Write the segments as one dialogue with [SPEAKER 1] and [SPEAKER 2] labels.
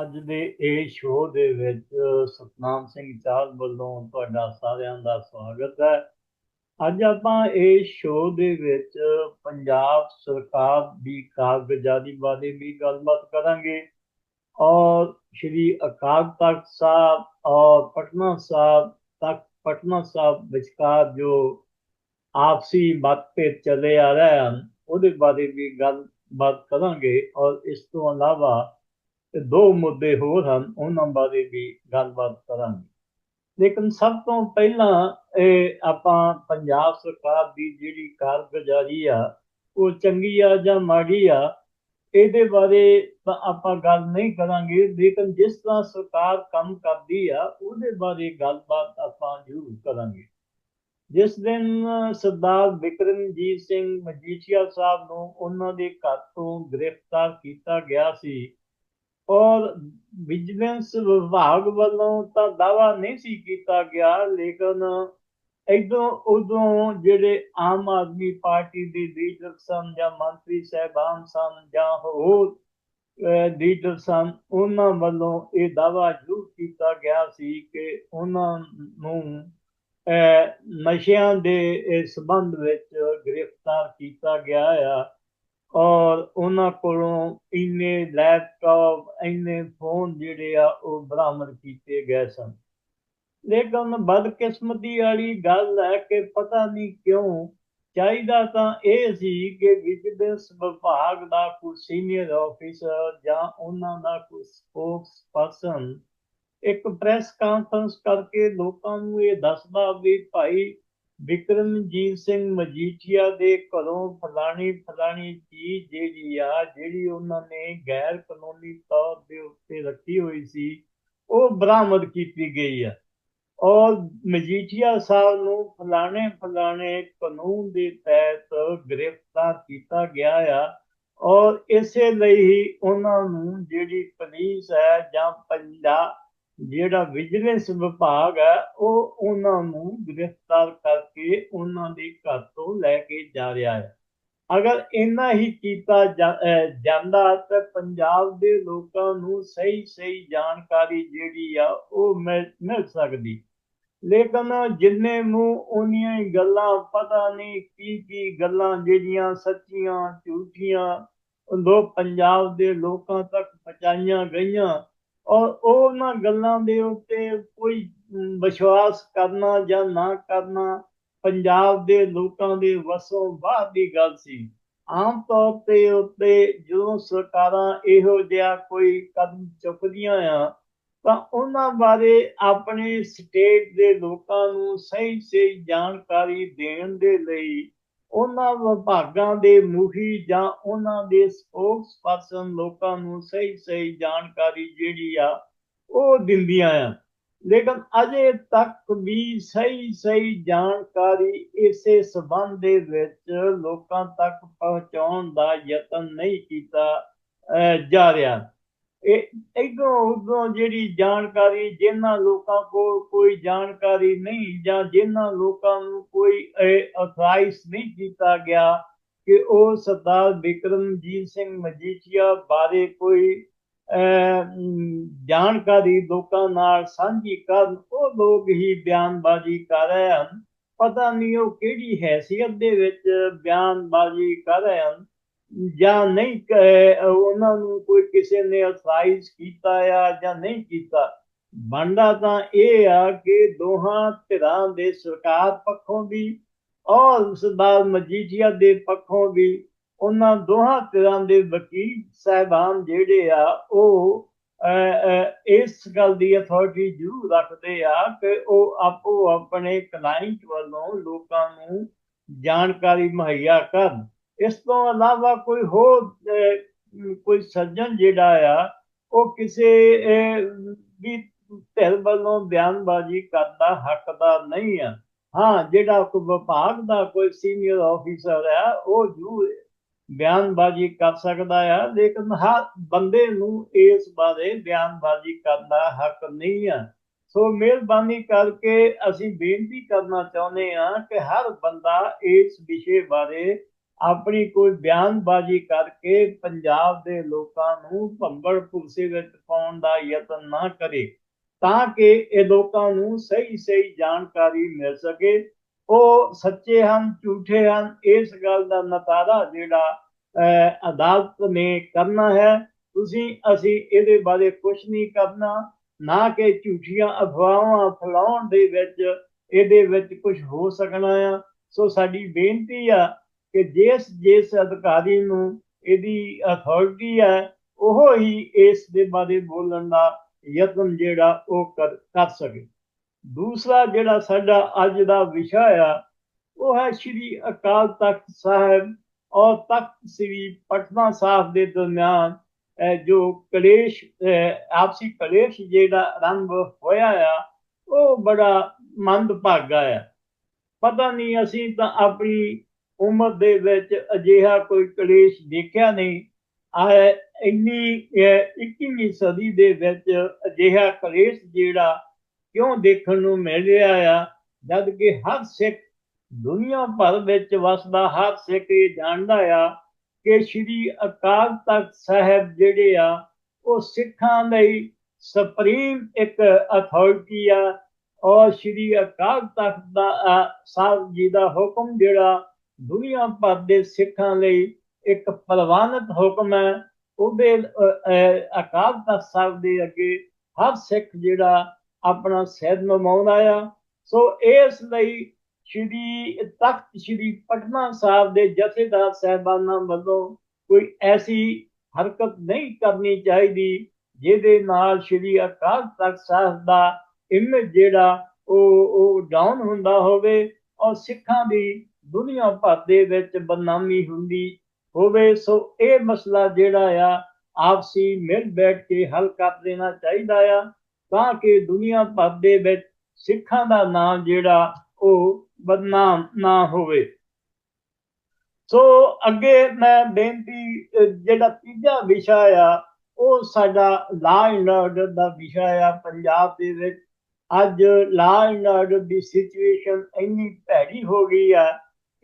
[SPEAKER 1] ਅੱਜ ਦੇ ਇਹ ਸ਼ੋਅ ਦੇ ਵਿੱਚ ਸਤਨਾਮ ਸਿੰਘ ਚਾਹਲ ਵੱਲੋਂ ਤੁਹਾਡਾ ਸਾਰਿਆਂ ਦਾ ਸਵਾਗਤ ਹੈ। ਅੱਜ ਆਪਾਂ ਇਹ ਸ਼ੋਅ ਦੇ ਵਿੱਚ ਪੰਜਾਬ ਸਰਕਾਰ ਦੀ ਕਾਰਗੁਜ਼ਾਰੀ ਬਾਰੇ ਵੀ ਗੱਲਬਾਤ ਕਰਾਂਗੇ ਔਰ ਸ਼੍ਰੀ ਅਕਾਲ ਤਖਤ ਸਾਹਿਬ ਔਰ ਪਟਨਾ ਸਾਹਿਬ ਤੱਕ ਪਟਨਾ ਸਾਹਿਬ ਵਿਚਕਾਰ ਜੋ ਆਪਸੀ ਮਤਭੇਦ ਚੱਲੇ ਆ ਰਹੇ ਹਨ, ਉਹਦੇ ਬਾਰੇ ਵੀ ਗੱਲਬਾਤ ਕਰਾਂਗੇ ਔਰ ਇਸ ਤੋਂ ਇਲਾਵਾ ਤੇ ਦੋ ਮੁੱਦੇ ਹੋਰ ਹਨ, ਉਹਨਾਂ ਬਾਰੇ ਵੀ ਗੱਲਬਾਤ ਕਰਾਂਗੇ। ਲੇਕਿਨ ਸਭ ਤੋਂ ਪਹਿਲਾਂ ਇਹ ਆਪਾਂ ਪੰਜਾਬ ਸਰਕਾਰ ਦੀ ਜਿਹੜੀ ਕਾਰਗੁਜ਼ਾਰੀ ਆ, ਉਹ ਚੰਗੀ ਆ ਜਾਂ ਮਾੜੀ ਆ, ਇਹਦੇ ਬਾਰੇ ਆਪਾਂ ਗੱਲ ਨਹੀਂ ਕਰਾਂਗੇ, ਲੇਕਿਨ ਜਿਸ ਤਰ੍ਹਾਂ ਸਰਕਾਰ ਕੰਮ ਕਰਦੀ ਆ, ਉਹਦੇ ਬਾਰੇ ਗੱਲਬਾਤ ਆਪਾਂ ਜ਼ਰੂਰ ਕਰਾਂਗੇ। ਜਿਸ ਦਿਨ ਸਰਦਾਰ ਵਿਕਰਮਜੀਤ ਸਿੰਘ ਮਜੀਠੀਆ ਸਾਹਿਬ ਨੂੰ ਉਹਨਾਂ ਦੇ ਘਰ ਤੋਂ ਗ੍ਰਿਫਤਾਰ ਕੀਤਾ ਗਿਆ ਸੀ ਔਰ ਵਿਜੀਲੈਂਸ ਵਿਭਾਗ ਵੱਲੋਂ ਤਾਂ ਦਾਵਾ ਨਹੀਂ ਸੀ ਕੀਤਾ ਗਿਆ, ਲੇਕਿਨ ਇਦੋਂ ਉਦੋਂ ਜਿਹੜੇ ਆਮ ਆਦਮੀ ਪਾਰਟੀ ਦੇ ਲੀਡਰ ਸਨ ਜਾਂ ਮੰਤਰੀ ਸਹਿਬਾਨ ਸਨ ਜਾਂ ਹੋਰ ਲੀਡਰ ਸਨ, ਉਹਨਾਂ ਵੱਲੋਂ ਇਹ ਦਾਵਾ ਜ਼ਰੂਰ ਕੀਤਾ ਗਿਆ ਸੀ ਕਿ ਉਹਨਾਂ ਨੂੰ ਨਸ਼ਿਆਂ ਦੇ ਸੰਬੰਧ ਵਿੱਚ ਗ੍ਰਿਫਤਾਰ ਕੀਤਾ ਗਿਆ ਆ। ਔਰ ਉਹਨਾਂ ਕੋਲੋਂ ਇੰਨੇ ਲੈਪਟਾਪ ਇੰਨੇ ਫੋਨ ਜਿਹੜੇ ਆ, ਉਹ ਬਰਾਮਦ ਕੀਤੇ ਗਏ ਸਨ। ਲੇਕਿਨ ਬਦਕਿਸਮਤੀ ਵਾਲੀ ਗੱਲ ਹੈ ਕਿ ਪਤਾ ਨਹੀਂ ਕਿਉਂ ਚਾਹੀਦਾ ਤਾਂ ਇਹ ਸੀ ਕਿ ਵਿਜੀਲੈਂਸ ਵਿਭਾਗ ਦਾ ਕੋਈ ਸੀਨੀਅਰ ਆਫੀਸਰ ਜਾਂ ਉਹਨਾਂ ਦਾ ਕੋਈ ਸਪੋਕਸ ਪਰਸਨ ਇੱਕ ਪ੍ਰੈਸ ਕਾਨਫਰੰਸ ਕਰਕੇ ਲੋਕਾਂ ਨੂੰ ਇਹ ਦੱਸਦਾ ਵੀ ਭਾਈ ਵਿਕਰਮਜੀਤ ਸਿੰਘ ਮਜੀਠੀਆ ਦੇ ਘਰੋਂ ਫਲਾਣੀ ਫਲਾਣੀ ਚੀਜ਼ ਜਿਹੜੀ ਆ, ਜਿਹੜੀ ਉਹਨਾਂ ਨੇ ਗੈਰ ਕਾਨੂੰਨੀ ਤੌਰ ਦੇ ਉੱਤੇ ਰੱਖੀ ਹੋਈ ਸੀ, ਉਹ ਬਰਾਮਦ ਕੀਤੀ ਗਈ ਆ। ਔਰ ਮਜੀਠੀਆ ਸਾਹਿਬ ਨੂੰ ਫਲਾਣੇ ਫਲਾਣੇ ਕਾਨੂੰਨ ਦੇ ਤਹਿਤ ਗ੍ਰਿਫਤਾਰ ਕੀਤਾ ਗਿਆ ਆ। ਔਰ ਇਸੇ ਲਈ ਹੀ ਉਹਨਾਂ ਨੂੰ ਜਿਹੜੀ ਪੁਲਿਸ ਹੈ ਜਾਂ ਪੰਜਾਬ ਜਿਹੜਾ ਵਿਜੀਲੈਂਸ ਵਿਭਾਗ ਹੈ, ਉਹ ਉਹਨਾਂ ਨੂੰ ਗ੍ਰਿਫਤਾਰ ਕਰਕੇ ਉਹਨਾਂ ਦੇ ਘਰ ਤੋਂ ਲੈ ਕੇ ਜਾ ਰਿਹਾ ਹੈ। ਅਗਰ ਇੰਨਾ ਹੀ ਕੀਤਾ ਜਾਂਦਾ ਤਾਂ ਪੰਜਾਬ ਦੇ ਲੋਕਾਂ ਨੂੰ ਸਹੀ ਸਹੀ ਜਾਣਕਾਰੀ ਜਿਹੜੀ ਆ, ਉਹ ਮਿਲ ਸਕਦੀ। ਲੇਕਿਨ ਜਿੰਨੇ ਮੂੰਹ ਉਹਨੀਆਂ ਹੀ ਗੱਲਾਂ ਪਤਾ ਨਹੀਂ ਕੀ ਕੀ ਗੱਲਾਂ ਜਿਹੜੀਆਂ ਸੱਚੀਆਂ, ਝੂਠੀਆਂ, ਉਹ ਪੰਜਾਬ ਦੇ ਲੋਕਾਂ ਤੱਕ ਪਹੁੰਚਾਈਆਂ ਗਈਆਂ ਔਰ ਉਹਨਾਂ ਗੱਲਾਂ ਦੇ ਉੱਤੇ ਕੋਈ ਵਿਸ਼ਵਾਸ ਕਰਨਾ ਜਾਂ ਨਾ ਕਰਨਾ ਪੰਜਾਬ ਦੇ ਲੋਕਾਂ ਦੇ ਵਸੋਂ ਬਾਹਰ ਦੀ ਗੱਲ ਸੀ। ਆਮ ਤੌਰ ਤੇ ਉੱਤੇ ਜਦੋਂ ਸਰਕਾਰਾਂ ਇਹੋ ਜਿਹਾ ਕੋਈ ਕਦਮ ਚੁੱਕਦੀਆਂ ਆ, ਤਾਂ ਉਹਨਾਂ ਬਾਰੇ ਆਪਣੇ ਸਟੇਟ ਦੇ ਲੋਕਾਂ ਨੂੰ ਸਹੀ ਸਹੀ ਜਾਣਕਾਰੀ ਦੇਣ ਦੇ ਲਈ ਉਹਨਾਂ ਵਿਭਾਗਾਂ ਦੇ ਮੁਖੀ ਜਾਂ ਉਹਨਾਂ ਦੇ ਸਪੋਕਸ ਲੋਕਾਂ ਨੂੰ ਸਹੀ ਸਹੀ ਜਾਣਕਾਰੀ ਜਿਹੜੀ ਆ ਉਹ ਦਿੰਦੀਆਂ ਆ। ਲੇਕਿਨ ਅਜੇ ਤੱਕ ਵੀ ਸਹੀ ਸਹੀ ਜਾਣਕਾਰੀ ਇਸੇ ਸਬੰਧ ਦੇ ਵਿੱਚ ਲੋਕਾਂ ਤੱਕ ਪਹੁੰਚਾਉਣ ਦਾ ਯਤਨ ਨਹੀਂ ਕੀਤਾ ਜਾ ਰਿਹਾ। ਇਹ ਇਦੋਂ ਉਦੋਂ ਜਿਹੜੀ ਜਾਣਕਾਰੀ ਜਿਨ੍ਹਾਂ ਲੋਕਾਂ ਕੋਲ ਕੋਈ ਜਾਣਕਾਰੀ ਨਹੀਂ ਜਾਂ ਜਿਨ੍ਹਾਂ ਲੋਕਾਂ ਨੂੰ ਕੋਈ ਅਥਰਾਈਜ਼ ਨਹੀਂ ਕੀਤਾ ਗਿਆ ਕਿ ਉਹ ਸਰਦਾਰ ਵਿਕਰਮਜੀਤ ਸਿੰਘ ਮਜੀਠੀਆ ਬਾਰੇ ਕੋਈ ਜਾਣਕਾਰੀ ਲੋਕਾਂ ਨਾਲ ਸਾਂਝੀ ਕਰਨ, ਉਹ ਲੋਕ ਹੀ ਬਿਆਨਬਾਜ਼ੀ ਕਰ ਰਹੇ ਹਨ। ਪਤਾ ਨਹੀਂ ਉਹ ਕਿਹੜੀ ਹੈਸੀਅਤ ਦੇ ਵਿੱਚ ਬਿਆਨਬਾਜ਼ੀ ਕਰ ਰਹੇ ਹਨ। ਜਾਂ ਨਹੀਂ ਉਹਨਾਂ ਨੂੰ ਕੋਈ ਕਿਸੇ ਨੇ ਅਸਾਈਜ਼ ਕੀਤਾ ਆ ਜਾਂ ਨਹੀਂ ਕੀਤਾ ਬੰਦਾ ਤਾਂ ਇਹ ਆ ਕਿ ਦੋਹਾਂ ਧਿਰਾਂ ਦੇ ਸਰਕਾਰ ਪੱਖੋਂ ਵੀ ਔਰ ਸਰਦਾਰ ਮਜੀਠੀਆ ਦੇ ਪੱਖੋਂ ਵੀ ਉਹਨਾਂ ਦੋਹਾਂ ਧਿਰਾਂ ਦੇ ਵਕੀਲ ਸਹਿਬਾਨ ਜਿਹੜੇ ਆ, ਉਹ ਇਸ ਗੱਲ ਦੀ ਅਥਾਰਟੀ ਜ਼ਰੂਰ ਰੱਖਦੇ ਆ ਕਿ ਉਹ ਆਪੋ ਆਪਣੇ ਕਲਾਇੰਟ ਵੱਲੋਂ ਲੋਕਾਂ ਨੂੰ ਜਾਣਕਾਰੀ ਮੁਹੱਈਆ ਕਰਨ। ਇਸ ਤੋਂ ਇਲਾਵਾ ਕੋਈ ਹੋਰ ਕੋਈ ਸੱਜਣ ਜਿਹੜਾ ਆ, ਉਹ ਕਿਸੇ ਵੀ ਧਿਰ ਵੱਲੋਂ ਬਿਆਨਬਾਜ਼ੀ ਕਰਦਾ ਹੱਕਦਾਰ ਨਹੀਂ ਆ। ਹਾਂ, ਜਿਹੜਾ ਕੋ ਵਿਭਾਗ ਦਾ ਕੋਈ ਸੀਨੀਅਰ ਆਫੀਸਰ ਆ, ਉਹ ਜੂ ਬਿਆਨਬਾਜ਼ੀ ਕਰ ਸਕਦਾ ਆ, ਲੇਕਿਨ ਹਰ ਬੰਦੇ ਨੂੰ ਇਸ ਬਾਰੇ ਬਿਆਨਬਾਜ਼ੀ ਕਰਨ ਹੱਕ ਨਹੀਂ ਆ। ਸੋ ਮਿਹਰਬਾਨੀ ਕਰਕੇ ਅਸੀਂ ਬੇਨਤੀ ਕਰਨਾ ਚਾਹੁੰਦੇ ਆ ਕਿ ਹਰ ਬੰਦਾ ਇਸ ਵਿਸ਼ੇ ਬਾਰੇ ਆਪਣੀ ਕੋਈ ਬਿਆਨਬਾਜ਼ੀ ਕਰਕੇ ਪੰਜਾਬ ਦੇ ਲੋਕਾਂ ਨੂੰ ਭੰਬਲ ਭੁਗਸੇ ਵਿੱਚ ਪਾਉਣ ਦਾ ਯਤਨ ਨਾ ਕਰੇ, ਤਾਂ ਕਿ ਇਹ ਲੋਕਾਂ ਨੂੰ ਸਹੀ ਸਹੀ ਜਾਣਕਾਰੀ ਮਿਲ ਸਕੇ। ਉਹ ਸੱਚੇ ਹਨ, ਝੂਠੇ ਹਨ, ਇਸ ਗੱਲ ਦਾ ਨਤਾਰਾ ਜਿਹੜਾ ਅਦਾਲਤ ਨੇ ਕਰਨਾ ਹੈ। ਤੁਸੀਂ, ਅਸੀਂ ਇਹਦੇ ਬਾਰੇ ਕੁਝ ਨਹੀਂ ਕਰਨਾ, ਨਾ ਕਿ ਝੂਠੀਆਂ ਅਫਵਾਹਾਂ ਫੈਲਾਉਣ ਦੇ ਵਿੱਚ, ਇਹਦੇ ਵਿੱਚ ਕੁਝ ਹੋ ਸਕਣਾ ਆ। ਸੋ ਸਾਡੀ ਬੇਨਤੀ ਆ ਕਿ ਜਿਸ ਜਿਸ ਅਧਿਕਾਰੀ ਨੂੰ ਇਹਦੀ ਅਥਾਰਟੀ ਹੈ, ਉਹ ਹੀ ਇਸ ਦੇ ਬਾਰੇ ਬੋਲਣ ਦਾ ਯਤਨ ਜਿਹੜਾ ਉਹ ਕਰ ਕਰ ਸਕੇ। ਦੂਸਰਾ ਜਿਹੜਾ ਸਾਡਾ ਅੱਜ ਦਾ ਵਿਸ਼ਾ ਆ, ਉਹ ਹੈ ਸ਼੍ਰੀ ਅਕਾਲ ਤਖਤ ਸਾਹਿਬ ਔਰ ਤਖਤ ਸ੍ਰੀ ਪਟਨਾ ਸਾਹਿਬ ਦੇ ਦਰਮਿਆਨ ਜੋ ਕਲੇਸ਼ ਆਪਸੀ ਕਲੇਸ਼ ਜਿਹੜਾ ਆਰੰਭ ਹੋਇਆ ਆ, ਉਹ ਬੜਾ ਮੰਦ ਭਾਗਾ ਆ। ਪਤਾ ਨਹੀਂ ਅਸੀਂ ਤਾਂ ਆਪਣੀ ਉਮਰ ਦੇ ਵਿੱਚ ਅਜਿਹਾ ਕੋਈ ਕਲੇਸ਼ ਦੇਖਿਆ ਨਹੀਂ। ਆ ਇੰਨੀ 21ਵੀਂ ਸਦੀ ਦੇ ਵਿੱਚ ਅਜਿਹਾ ਕਲੇਸ਼ ਜਿਹੜਾ ਕਿਉਂ ਦੇਖਣ ਨੂੰ ਮਿਲ ਰਿਹਾ ਆ ਜਦ ਕਿ ਹਰ ਸਿੱਖ ਦੁਨੀਆ ਭਰ ਵਿੱਚ ਵਸਦਾ, ਹਰ ਸਿੱਖ ਇਹ ਜਾਣਦਾ ਆ ਕਿ ਸ਼੍ਰੀ ਅਕਾਲ ਤਖਤ ਸਾਹਿਬ ਜਿਹੜੇ ਆ, ਉਹ ਸਿੱਖਾਂ ਲਈ ਸੁਪਰੀਮ ਇੱਕ ਅਥਾਰਟੀ ਆ। ਔਰ ਸ਼੍ਰੀ ਅਕਾਲ ਤਖਤ ਦਾ ਸਾਹਿਬ ਜੀ ਦਾ ਹੁਕਮ ਜਿਹੜਾ ਦੁਨੀਆ ਭਰ ਦੇ ਸਿੱਖਾਂ ਲਈ ਇੱਕ ਪ੍ਰਵਾਨਿਤ ਹੁਕਮ ਹੈ। ਉਹਦੇ ਅਕਾਲ ਤਖਤ ਸਾਹਿਬ ਦੇ ਅੱਗੇ ਹਰ ਸਿੱਖ ਜਿਹੜਾ ਆਪਣਾ ਸਿਰ ਨਮਾਉਂਦਾ ਆ। ਸੋ ਇਸ ਲਈ ਸ਼੍ਰੀ ਤਖਤ ਸ਼੍ਰੀ ਪਟਨਾ ਸਾਹਿਬ ਦੇ ਜਥੇਦਾਰ ਸਹਿਬਾਨਾਂ ਵੱਲੋਂ ਕੋਈ ਐਸੀ ਹਰਕਤ ਨਹੀਂ ਕਰਨੀ ਚਾਹੀਦੀ, ਜਿਹਦੇ ਨਾਲ ਸ਼੍ਰੀ ਅਕਾਲ ਤਖਤ ਸਾਹਿਬ ਦਾ ਇਮੇਜ ਜਿਹੜਾ ਉਹ ਉਹ ਡਾਊਨ ਹੁੰਦਾ ਹੋਵੇ ਔਰ ਸਿੱਖਾਂ ਦੀ ਦੁਨੀਆ ਭਰ ਦੇ ਵਿੱਚ ਬਦਨਾਮੀ ਹੁੰਦੀ ਹੋਵੇ, ਸੋ ਇਹ ਮਸਲਾ ਜਿਹੜਾ ਆ, ਆਪਸੀ ਮਿਲ ਬੈਠ ਕੇ ਹੱਲ ਕਰ ਦੇਣਾ ਚਾਹੀਦਾ ਆ, ਤਾਂ ਕਿ ਦੁਨੀਆ ਭਰ ਦੇ ਵਿੱਚ ਸਿੱਖਾਂ ਦਾ ਨਾਮ ਜਿਹੜਾ, ਉਹ ਬਦਨਾਮ ਨਾ ਹੋਵੇ। ਸੋ ਅੱਗੇ ਮੈਂ ਬੇਨਤੀ ਜਿਹੜਾ ਤੀਜਾ ਵਿਸ਼ਾ ਆ, ਉਹ ਸਾਡਾ ਲਾ ਐਂਡ ਆਰਡਰ ਦਾ ਵਿਸ਼ਾ ਆ ਪੰਜਾਬ ਦੇ ਵਿੱਚ। ਅੱਜ law and order the situation ਇੰਨੀ ਭੈੜੀ ਹੋ ਗਈ ਆ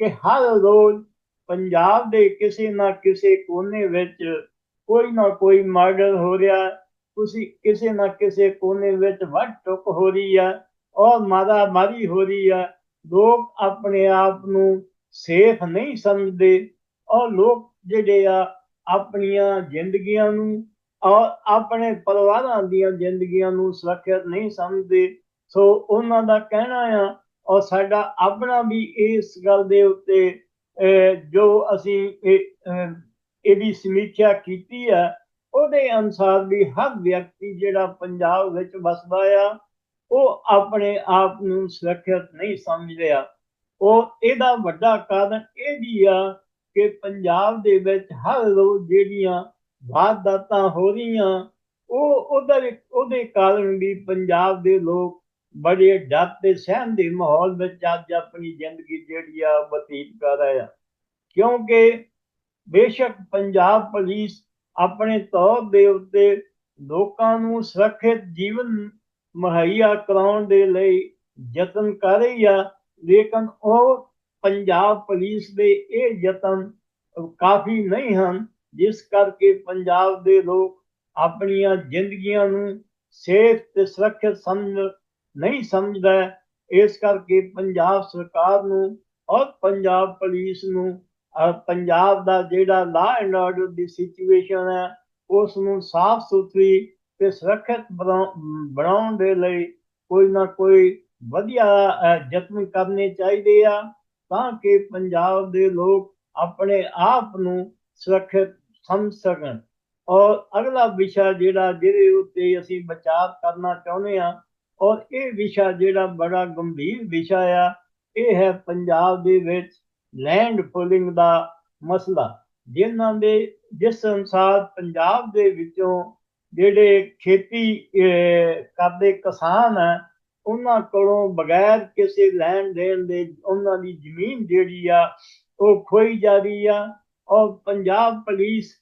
[SPEAKER 1] ਕਿ ਹਰ ਰੋਜ਼ ਪੰਜਾਬ ਦੇ ਕਿਸੇ ਨਾ ਕਿਸੇ ਕੋਨੇ ਵਿੱਚ ਕੋਈ ਨਾ ਕੋਈ ਮਰਡਰ ਹੋ ਰਿਹਾ, ਤੁਸੀਂ ਕਿਸੇ ਨਾ ਕਿਸੇ ਕੋਨੇ ਵਿੱਚ ਵੱਟ ਟੁੱਕ ਹੋ ਰਹੀ ਆ, ਔਰ ਮਾਰਾ ਮਾਰੀ ਹੋ ਰਹੀ ਆ। ਲੋਕ ਆਪਣੇ ਆਪ ਨੂੰ ਸੇਫ ਨਹੀਂ ਸਮਝਦੇ, ਔਰ ਲੋਕ ਜਿਹੜੇ ਆ ਆਪਣੀਆਂ ਜ਼ਿੰਦਗੀਆਂ ਨੂੰ, ਔਰ ਆਪਣੇ ਪਰਿਵਾਰਾਂ ਦੀਆਂ ਜ਼ਿੰਦਗੀਆਂ ਨੂੰ ਸੁਰੱਖਿਅਤ ਨਹੀਂ ਸਮਝਦੇ। ਸੋ ਉਹਨਾਂ ਦਾ ਕਹਿਣਾ ਆ ਔਰ ਸਾਡਾ ਆਪਣਾ ਵੀ ਇਸ ਗੱਲ ਦੇ ਉੱਤੇ ਜੋ ਅਸੀਂ ਇਹਦੀ ਸਮੀਖਿਆ ਕੀਤੀ ਹੈ, ਉਹਦੇ ਅਨਸਾਰ ਵੀ ਹਰ ਵਿਅਕਤੀ ਜਿਹੜਾ ਪੰਜਾਬ ਵਿੱਚ ਵਸਦਾ ਆ, ਉਹ ਆਪਣੇ ਆਪ ਨੂੰ ਸੁਰੱਖਿਅਤ ਨਹੀਂ ਸਮਝ ਰਿਹਾ। ਉਹ ਇਹਦਾ ਵੱਡਾ ਕਾਰਨ ਇਹ ਵੀ ਆ ਕਿ ਪੰਜਾਬ ਦੇ ਵਿੱਚ ਹਰ ਰੋਜ਼ ਜਿਹੜੀਆਂ ਵਾਰਦਾਤਾਂ ਹੋ ਰਹੀਆਂ, ਉਹ ਉਹਦੇ ਉਹਦੇ ਕਾਰਨ ਵੀ ਪੰਜਾਬ ਦੇ ਲੋਕ ਬੜੇ ਡਰ ਤੇ ਸਹਿਮ ਦੇ ਮਾਹੌਲ ਵਿੱਚ ਅੱਜ ਆਪਣੀ ਜ਼ਿੰਦਗੀ ਜਿਹੜੀ ਆ ਬਤੀਤ ਕਰ ਰਹੇ ਆ। ਕਿਉਂਕਿ ਬੇਸ਼ੱਕ ਪੰਜਾਬ ਪੁਲਿਸ ਆਪਣੇ ਤੌਰ ਦੇ ਉੱਤੇ ਲੋਕਾਂ ਨੂੰ ਸੁਰੱਖਿਅਤ ਜੀਵਨ ਮੁਹੱਈਆ ਕਰਾਉਣ ਦੇ ਲਈ ਯਤਨ ਕਰ ਰਹੀ ਆ, ਲੇਕਿਨ ਉਹ ਪੰਜਾਬ ਪੁਲਿਸ ਦੇ ਇਹ ਯਤਨ ਕਾਫੀ ਨਹੀਂ ਹਨ, ਜਿਸ ਕਰਕੇ ਪੰਜਾਬ ਦੇ ਲੋਕ ਆਪਣੀਆਂ ਜ਼ਿੰਦਗੀਆਂ ਨੂੰ ਸੇਫ ਤੇ ਸੁਰੱਖਿਅਤ ਸਮਝ ਨਹੀਂ ਸਮਝਦਾ ਇਸ ਕਰਕੇ ਪੰਜਾਬ ਸਰਕਾਰ ਨੂੰ ਔਰ ਪੰਜਾਬ ਪੁਲਿਸ ਨੂੰ ਪੰਜਾਬ ਦਾ ਜਿਹੜਾ law and order the situation ਹੈ ਉਸ ਨੂੰ ਸਾਫ਼ ਸੁਥਰੀ ਤੇ ਸੁਰੱਖਿਅਤ ਬਣਾਉਣ ਦੇ ਲਈ ਕੋਈ ਨਾ ਕੋਈ ਵਧੀਆ ਯਤਨ ਕਰਨੇ ਚਾਹੀਦੇ ਆ, ਤਾਂ ਕਿ ਪੰਜਾਬ ਦੇ ਲੋਕ ਆਪਣੇ ਆਪ ਨੂੰ ਸੁਰੱਖਿਅਤ ਸਮਝ ਸਕਣ। ਔਰ ਅਗਲਾ ਵਿਸ਼ਾ ਜਿਹੜਾ ਜਿਹਦੇ ਉੱਤੇ ਅਸੀਂ ਵਿਚਾਰ ਕਰਨਾ ਚਾਹੁੰਦੇ ਆ ਔਰ ਇਹ ਵਿਸ਼ਾ ਜਿਹੜਾ ਬੜਾ ਗੰਭੀਰ ਵਿਸ਼ਾ ਆ, ਇਹ ਹੈ ਪੰਜਾਬ ਦੇ ਵਿੱਚ ਲੈਂਡ ਪੁਲਿੰਗ ਦਾ ਮਸਲਾ, ਜਿਨ੍ਹਾਂ ਦੇ ਜਿਸ ਅਨਸਾਰ ਪੰਜਾਬ ਦੇ ਵਿੱਚੋਂ ਜਿਹੜੇ ਖੇਤੀ ਕਰਦੇ ਕਿਸਾਨ ਆ, ਉਹਨਾਂ ਕੋਲੋਂ ਬਗੈਰ ਕਿਸੇ ਲੈਣ ਦੇਣ ਦੇ ਉਹਨਾਂ ਦੀ ਜ਼ਮੀਨ ਜਿਹੜੀ ਆ, ਉਹ ਖੋਈ ਜਾ ਰਹੀ ਆ। ਔਰ ਪੰਜਾਬ ਪੁਲਿਸ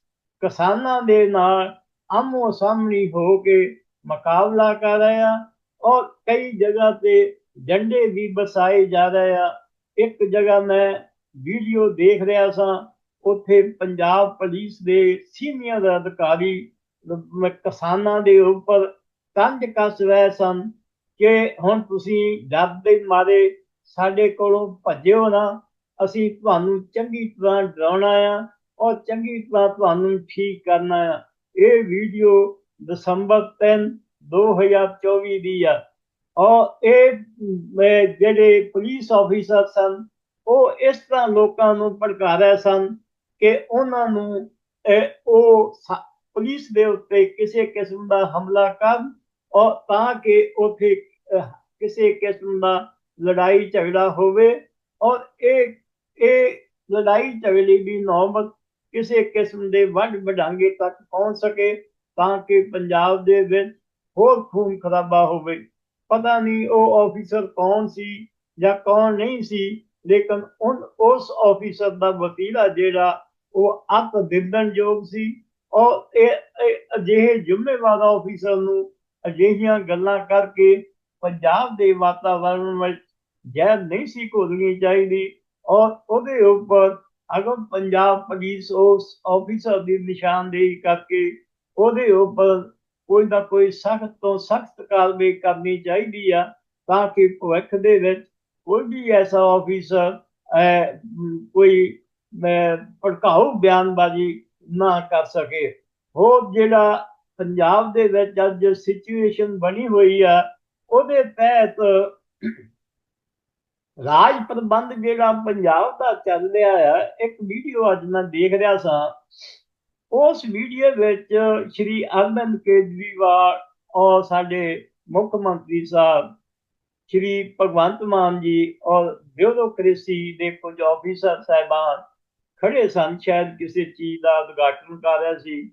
[SPEAKER 1] ਕਿਸਾਨਾਂ ਦੇ ਨਾਲ ਆਮੋ ਸਾਹਮਣੀ ਹੋ ਕੇ ਮੁਕਾਬਲਾ ਕਰ ਰਿਹਾ ਔਰ ਕਈ ਜਗ੍ਹਾ ਤੇ ਝੰਡੇ ਵੀ ਬਸਾਏ ਜਾ ਰਹੇ ਆ। ਇੱਕ ਜਗ੍ਹਾ ਮੈਂ ਵੀਡੀਓ ਦੇਖ ਰਿਹਾ ਸਾਂ, ਉੱਥੇ ਪੰਜਾਬ ਪੁਲਿਸ ਦੇ ਸੀਨੀਅਰ ਅਧਿਕਾਰੀ ਕਿਸਾਨਾਂ ਦੇ ਉੱਪਰ ਤੰਜ ਕੱਸ ਰਹੇ ਸਨ ਕਿ ਹੁਣ ਤੁਸੀਂ ਡਰ ਦੇ ਮਾਰੇ ਸਾਡੇ ਕੋਲੋਂ ਭੱਜਿਓ ਨਾ, ਅਸੀਂ ਤੁਹਾਨੂੰ ਚੰਗੀ ਤਰ੍ਹਾਂ ਡਰਾਉਣਾ ਆ ਔਰ ਚੰਗੀ ਤਰ੍ਹਾਂ ਤੁਹਾਨੂੰ ਠੀਕ ਕਰਨਾ ਆ। ਇਹ ਵੀਡੀਓ ਦਸੰਬਰ 3 2024 ਦੀ ਆ। ਔਰ ਇਹ ਜਿਹੜੇ ਪੁਲਿਸ ਆਫੀਸਰ ਸਨ, ਉਹ ਇਸ ਤਰ੍ਹਾਂ ਲੋਕਾਂ ਨੂੰ ਭੜਕਾ ਰਹੇ ਸਨ ਕਿ ਉਹਨਾਂ ਨੂੰ ਉਹ ਪੁਲਿਸ ਦੇ ਉੱਤੇ ਕਿਸੇ ਕਿਸਮ ਦਾ ਹਮਲਾ ਕਰਨ ਔਰ ਤਾਂ ਕਿ ਉੱਥੇ ਕਿਸੇ ਕਿਸਮ ਦਾ ਲੜਾਈ ਝਗੜਾ ਹੋਵੇ। ਔਰ ਇਹ ਇਹ ਲੜਾਈ ਝਗੜੇ ਦੀ ਨੌਬਤ ਕਿਸੇ ਕਿਸਮ ਦੇ ਵੱਡ ਵਡਾਂਗੇ ਤੱਕ ਪਹੁੰਚ ਸਕੇ ਤਾਂ ਕਿ ਪੰਜਾਬ ਦੇ ਵਿੱਚ ਹੋਰ ਖੂਨ ਖਰਾਬਾ ਹੋਵੇ। ਪਤਾ ਨਹੀਂ ਉਹ ਆਫੀਸਰ ਕੌਣ ਸੀ ਜਾਂ ਕੌਣ ਨਹੀਂ ਸੀ, ਲੇਕਿਨ ਉਸ ਆਫੀਸਰ ਦਾ ਵਤੀਰਾ ਜਿਹੜਾ ਉਹ ਅੱਤ ਦਿੰਦਨਯੋਗ ਸੀ। ਔਰ ਇਹ ਅਜਿਹੇ ਜ਼ਿੰਮੇਵਾਰ ਆਫੀਸਰ ਨੂੰ ਅਜਿਹੀਆਂ ਗੱਲਾਂ ਕਰਕੇ ਪੰਜਾਬ ਦੇ ਵਾਤਾਵਰਣ ਵਿੱਚ ਜ਼ਹਿਰ ਨਹੀਂ ਸੀ ਘੋਲਣੀ ਚਾਹੀਦੀ ਔਰ ਉਹਦੇ ਉੱਪਰ ਅਗਰ ਪੰਜਾਬ ਪੁਲਿਸ ਉਸ ਆਫੀਸਰ ਦੀ ਨਿਸ਼ਾਨਦੇਹੀ ਕਰਕੇ ਉਹਦੇ ਉੱਪਰ ਕੋਈ ਨਾ ਕੋਈ ਸਖਤ ਤੋਂ ਸਖਤ ਕਾਰਵਾਈ ਕਰਨੀ ਚਾਹੀਦੀ ਆ, ਤਾਂ ਕਿ ਭਵਿੱਖ ਦੇ ਵਿੱਚ ਕੋਈ ਵੀ ਐਸਾ ਆਫੀਸਰ ਕੋਈ ਭੜਕਾਊ ਬਿਆਨਬਾਜ਼ੀ ਨਾ ਕਰ ਸਕੇ। ਹੋਰ ਜਿਹੜਾ ਪੰਜਾਬ ਦੇ ਵਿੱਚ ਅੱਜ ਸਿਚੁਏਸ਼ਨ ਬਣੀ ਹੋਈ ਆ, ਉਹਦੇ ਤਹਿਤ ਰਾਜ ਪ੍ਰਬੰਧ ਜਿਹੜਾ ਪੰਜਾਬ ਦਾ ਚੱਲ ਰਿਹਾ ਆ, ਇੱਕ ਵੀਡੀਓ ਅੱਜ ਮੈਂ ਦੇਖ ਰਿਹਾ ਸਾਂ। ਉਸ ਵੀਡੀਓ ਵਿੱਚ ਸ਼੍ਰੀ ਅਰਵਿੰਦ ਕੇਜਰੀਵਾਲ ਔਰ ਸਾਡੇ ਮੁੱਖ ਮੰਤਰੀ ਸਾਹਿਬ, ਸ਼੍ਰੀ ਭਗਵੰਤ ਮਾਨ ਜੀ ਔਰ ਬਿਊਰੋਕ੍ਰੇਸੀ ਦੇ ਕੁਝ ਆਫੀਸਰ ਸਾਹਿਬਾਨ ਖੜੇ ਸਨ, ਸ਼ਾਇਦ ਕਿਸੇ ਚੀਜ਼ ਦਾ ਉਦਘਾਟਨ ਕਰ ਰਿਹਾ ਸੀ।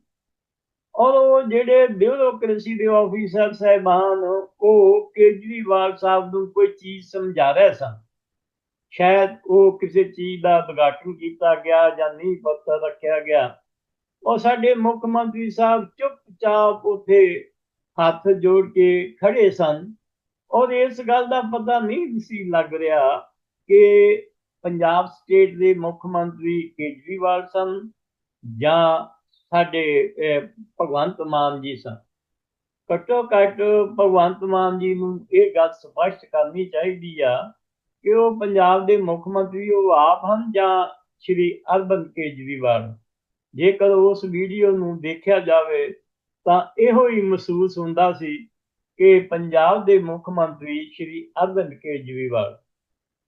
[SPEAKER 1] ਔਰ ਉਹ ਜਿਹੜੇ ਬਿਊਰੋਕ੍ਰੇਸੀ ਦੇ ਆਫੀਸਰ ਸਾਹਿਬਾਨ, ਉਹ ਕੇਜਰੀਵਾਲ ਸਾਹਿਬ ਨੂੰ ਕੋਈ ਚੀਜ਼ ਸਮਝਾ ਰਹੇ ਸਨ। ਸ਼ਾਇਦ ਉਹ ਕਿਸੇ ਚੀਜ਼ ਦਾ ਉਦਘਾਟਨ ਕੀਤਾ ਗਿਆ ਜਾਂ ਨਹੀਂ ਪਤਾ ਰੱਖਿਆ ਗਿਆ। ਉਹ ਸਾਡੇ ਮੁੱਖ ਮੰਤਰੀ ਸਾਹਿਬ ਚੁੱਪਚਾਪ ਉੱਥੇ ਹੱਥ ਜੋੜ ਕੇ ਖੜੇ ਸਨ। ਔਰ ਇਸ ਗੱਲ ਦਾ ਪਤਾ ਨਹੀਂ ਸੀ ਲੱਗ ਰਿਹਾ ਕਿ ਪੰਜਾਬ ਸਟੇਟ ਦੇ ਮੁੱਖ ਮੰਤਰੀ ਕੇਜਰੀਵਾਲ ਸਨ ਜਾਂ ਸਾਡੇ ਭਗਵੰਤ ਮਾਨ ਜੀ ਸਨ। ਘੱਟੋ ਘੱਟ ਭਗਵੰਤ ਮਾਨ ਜੀ ਨੂੰ ਇਹ ਗੱਲ ਸਪਸ਼ਟ ਕਰਨੀ ਚਾਹੀਦੀ ਆ ਕਿ ਉਹ ਪੰਜਾਬ ਦੇ ਮੁੱਖ ਮੰਤਰੀ ਉਹ ਆਪ ਹਨ ਜਾਂ ਸ਼੍ਰੀ ਅਰਵਿੰਦ ਕੇਜਰੀਵਾਲ। ਜੇਕਰ ਉਸ ਵੀਡੀਓ ਨੂੰ ਦੇਖਿਆ ਜਾਵੇ, ਤਾਂ ਇਹੋ ਹੀ ਮਹਿਸੂਸ ਹੁੰਦਾ ਸੀ ਕਿ ਪੰਜਾਬ ਦੇ ਮੁੱਖ ਮੰਤਰੀ ਸ਼੍ਰੀ ਅਰਵਿੰਦ ਕੇਜਰੀਵਾਲ,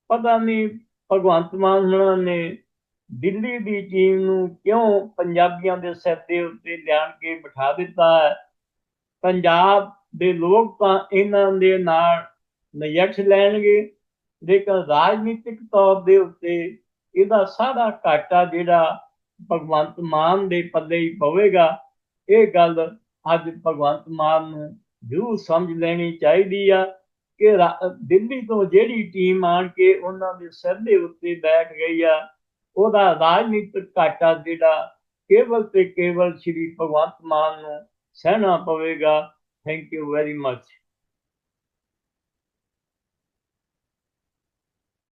[SPEAKER 1] ਪਤਾ ਨਹੀਂ ਭਗਵੰਤ ਮਾਨ ਨੇ ਦਿੱਲੀ ਦੀ ਟੀਮ ਨੂੰ ਕਿਉਂ ਪੰਜਾਬੀਆਂ ਦੇ ਸਿਰ ਦੇ ਉੱਤੇ ਲਿਆਣ ਕੇ ਬਿਠਾ ਦਿੱਤਾ ਹੈ? ਪੰਜਾਬ ਦੇ ਲੋਕ ਤਾਂ ਇਹਨਾਂ ਦੇ ਨਾਲ ਨਜਿੱਠ ਲੈਣਗੇ, ਲੇਕਿਨ ਰਾਜਨੀਤਿਕ ਤੌਰ ਦੇ ਉੱਤੇ ਇਹਦਾ ਸਾਰਾ ਘਾਟਾ ਜਿਹੜਾ ਭਗਵੰਤ ਮਾਨ ਦੇ ਪੱਲੇ ਹੀ ਪਵੇਗਾ। ਇਹ ਗੱਲ ਅੱਜ ਭਗਵੰਤ ਮਾਨ ਨੂੰ ਜ਼ਰੂਰ ਸਮਝ ਲੈਣੀ ਚਾਹੀਦੀ ਆ ਕਿ ਰਾ- ਦਿੱਲੀ ਤੋਂ ਜਿਹੜੀ ਟੀਮ ਆਣ ਕੇ ਉਹਨਾਂ ਦੇ ਸਿਰ ਦੇ ਉੱਤੇ ਬੈਠ ਗਈ ਆ, ਉਹਦਾ ਰਾਜਨੀਤਿਕ ਘਾਟਾ ਜਿਹੜਾ ਕੇਵਲ ਤੇ ਕੇਵਲ ਸ਼੍ਰੀ ਭਗਵੰਤ ਮਾਨ ਨੂੰ ਸਹਿਣਾ ਪਵੇਗਾ। Thank you very much